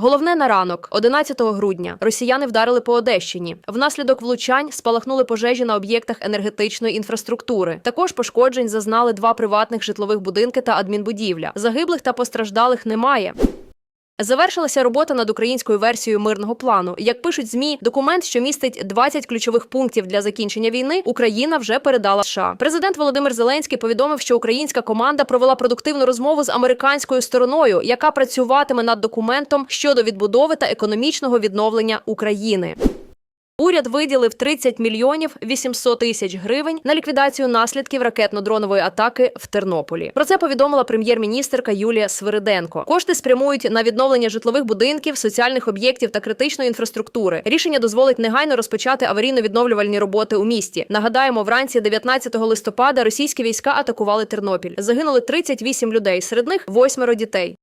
Головне на ранок, 11 грудня, росіяни вдарили по Одещині. Внаслідок влучань спалахнули пожежі на об'єктах енергетичної інфраструктури. Також пошкоджень зазнали два приватних житлових будинки та адмінбудівля. Загиблих та постраждалих немає. Завершилася робота над українською версією мирного плану. Як пишуть змі, документ, що містить 20 ключових пунктів для закінчення війни, Україна вже передала США. Президент Володимир Зеленський повідомив, що українська команда провела продуктивну розмову з американською стороною, яка працюватиме над документом щодо відбудови та економічного відновлення України. Уряд виділив 30 мільйонів 800 тисяч гривень на ліквідацію наслідків ракетно-дронової атаки в Тернополі. Про це повідомила прем'єр-міністерка Юлія Свириденко. Кошти спрямують на відновлення житлових будинків, соціальних об'єктів та критичної інфраструктури. Рішення дозволить негайно розпочати аварійно-відновлювальні роботи у місті. Нагадаємо, вранці 19 листопада російські війська атакували Тернопіль. Загинули 38 людей, серед них восьмеро дітей.